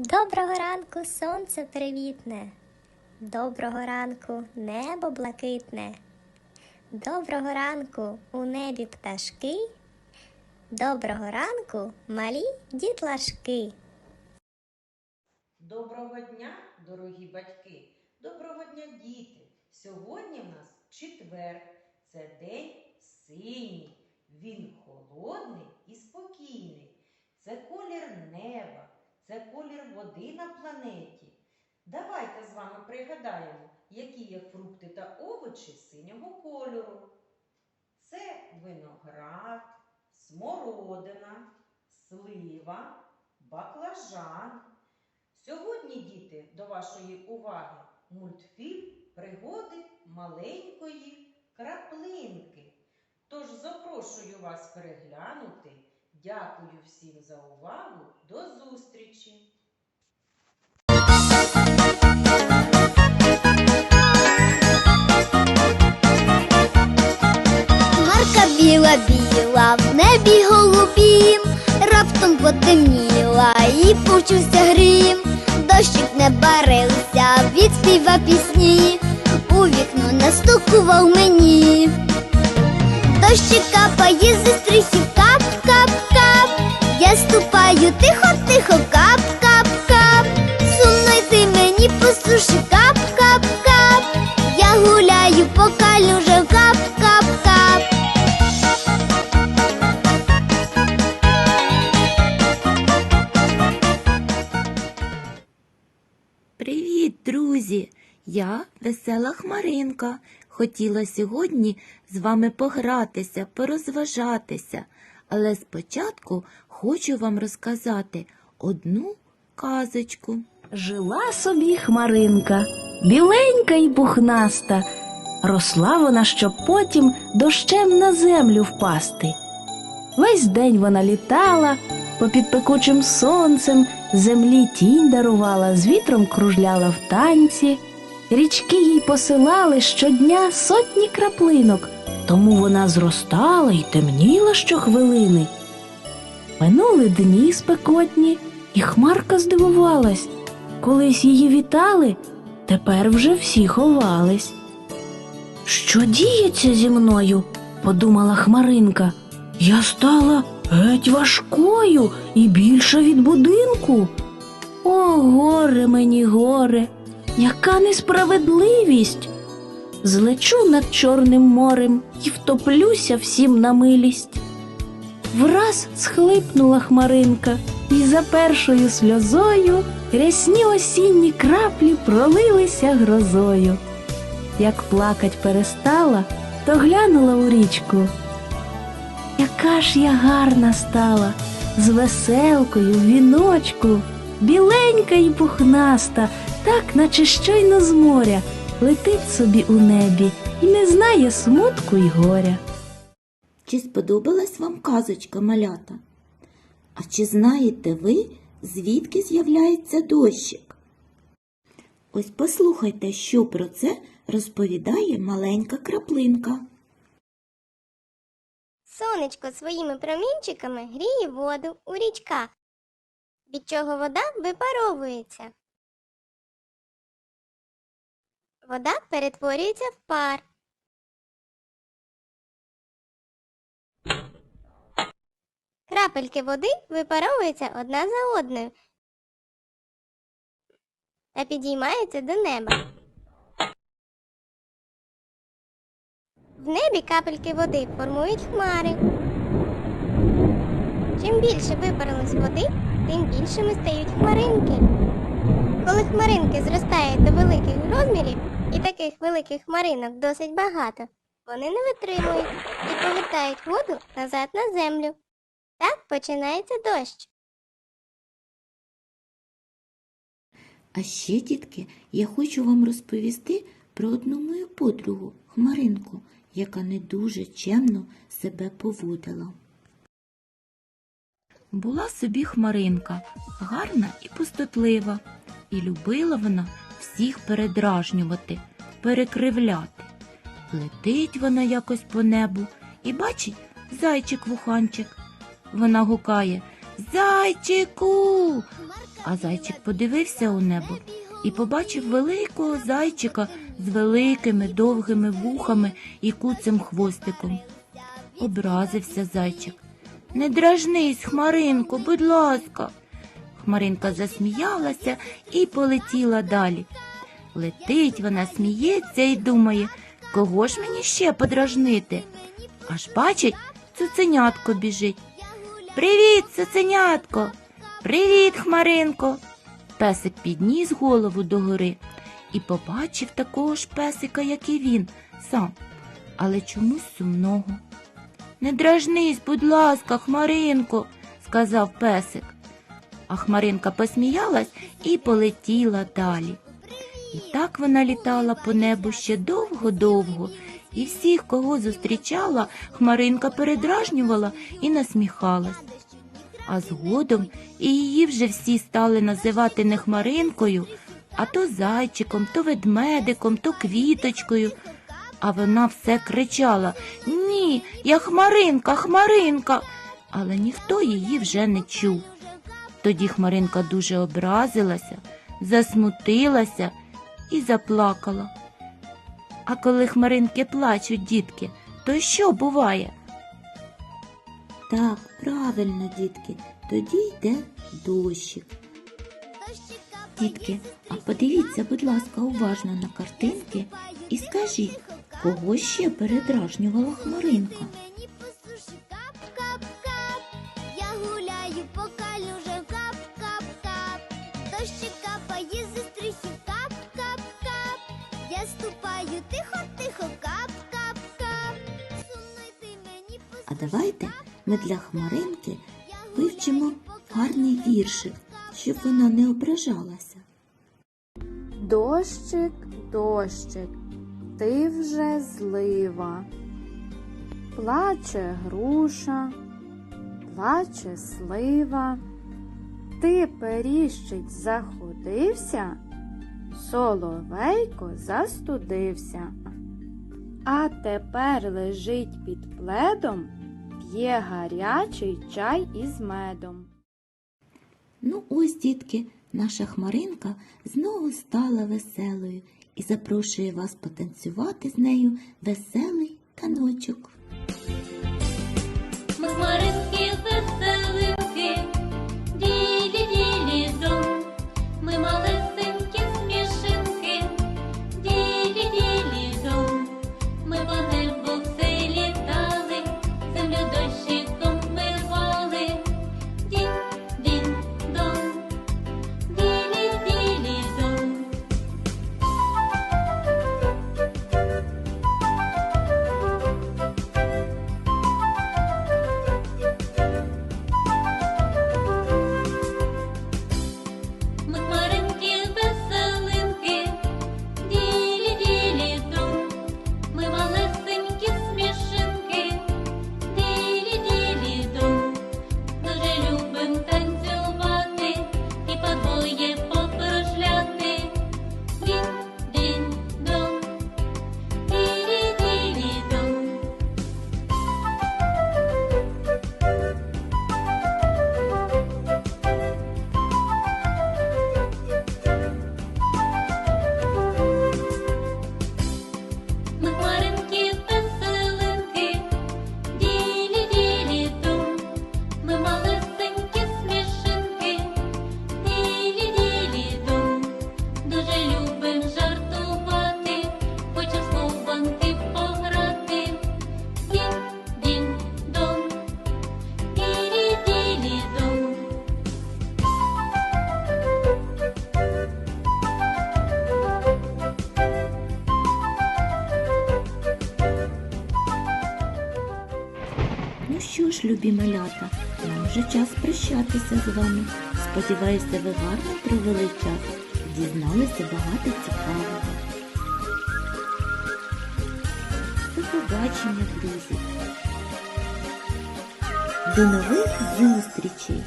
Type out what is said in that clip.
Доброго ранку, сонце привітне. Доброго ранку, небо блакитне. Доброго ранку у небі пташки. Доброго ранку, малі дітлашки. Доброго дня, дорогі батьки! Доброго дня, діти! Сьогодні в нас четвер. Це день синій. Він холодний і спокійний. Це колір неба, це колір води на планеті. Давайте з вами пригадаємо, які є фрукти та овочі синього кольору. Це виноград, смородина, слива, баклажан. Сьогодні, діти, до вашої уваги мультфільм Пригоди маленької краплинки. Тож запрошую вас переглянути. Дякую всім за увагу. До зустрічі! Марка біла біла, в небі голубім, раптом потемніла і почувся грім. Дощик не барився, відспіва пісні, у вікно настукував мені. Дощик капає зі стрихів, кап, кап, кап. Я ступаю тихо, тихо, кап, кап, кап. Сумно йти мені по суші, кап, кап, кап. Я гуляю по калюжах, кап, кап, кап. Привіт, друзі! Я весела Хмаринка. Хотіла сьогодні з вами погратися, порозважатися, але спочатку хочу вам розказати одну казочку. Жила собі хмаринка, біленька й пухнаста. Росла вона, щоб потім дощем на землю впасти. Весь день вона літала, попід пекучим сонцем землі тінь дарувала, з вітром кружляла в танці. Річки їй посилали щодня сотні краплинок, тому вона зростала й темніла щохвилини. Минули дні спекотні, і хмарка здивувалась. Колись її вітали, тепер вже всі ховались. Що діється зі мною? подумала Хмаринка. Я стала геть важкою і більша від будинку. О, горе мені, горе, яка несправедливість. Злечу над Чорним морем і втоплюся всім на милість. Враз схлипнула хмаринка, і за першою сльозою рясні осінні краплі пролилися грозою. Як плакать перестала, то глянула у річку. Яка ж я гарна стала, з веселкою в віночку, біленька і пухнаста, так наче щойно з моря, летить собі у небі і не знає смутку й горя. Чи сподобалась вам казочка малята? А чи знаєте ви, звідки з'являється дощик? Ось послухайте, що про це розповідає маленька краплинка. Сонечко своїми промінчиками гріє воду у річках, від чого вода випаровується. Вода перетворюється в пар. Крапельки води випаровуються одна за одною та підіймаються до неба. В небі капельки води формують хмари. Чим більше випарилось води, тим більшими стають хмаринки. Коли хмаринки зростають до великих розмірів, і таких великих хмаринок досить багато, вони не витримують і повертають воду назад на землю. Так починається дощ. А ще, дітки, я хочу вам розповісти про одну мою подругу, Хмаринку, яка не дуже чемно себе поводила. Була собі Хмаринка, гарна і пустотлива, і любила вона всіх передражнювати, перекривляти. Летить вона якось по небу і бачить зайчик-вуханчик. Вона гукає Зайчику, А зайчик подивився у небо і побачив великого зайчика з великими довгими вухами і куцим хвостиком. Образився зайчик. Не дражнись, Хмаринко, будь ласка. Хмаринка засміялася і полетіла далі. Летить вона, сміється і думає, кого ж мені ще подражнити? Аж бачить, цуценятко біжить. Привіт, цуценятко! Привіт, Хмаринко! Песик підніс голову догори і побачив такого ж песика, як і він, сам, але чомусь сумного. Не дражнись, будь ласка, Хмаринко, сказав песик. А Хмаринка посміялась і полетіла далі. І так вона літала по небу ще довго-довго, і всіх, кого зустрічала, Хмаринка передражнювала і насміхалась. А згодом і її вже всі стали називати не Хмаринкою, а то зайчиком, то ведмедиком, то квіточкою. А вона все кричала Ні, я Хмаринка, Хмаринка. Але ніхто її вже не чув. Тоді Хмаринка дуже образилася, засмутилася і заплакала. А коли хмаринки плачуть, дітки, то що буває? Так, правильно, дітки, тоді йде дощик. Дітки, а подивіться, будь ласка, уважно на картинки і скажіть, кого ще передражнювала хмаринка? Давайте ми для хмаринки вивчимо гарний віршик, щоб вона не ображалася. Дощик, дощик, ти вже злива. Плаче груша, плаче слива. Ти періщить заходився, соловейко застудився. А тепер лежить під пледом, п'є гарячий чай із медом. Ну ось, дітки, наша хмаринка знову стала веселою і запрошує вас потанцювати з нею веселий таночок. Любі малята, нам вже час прощатися з вами. Сподіваюся, ви гарно провели час і дізналися багато цікавого. До побачення, друзі! До нових зустрічей!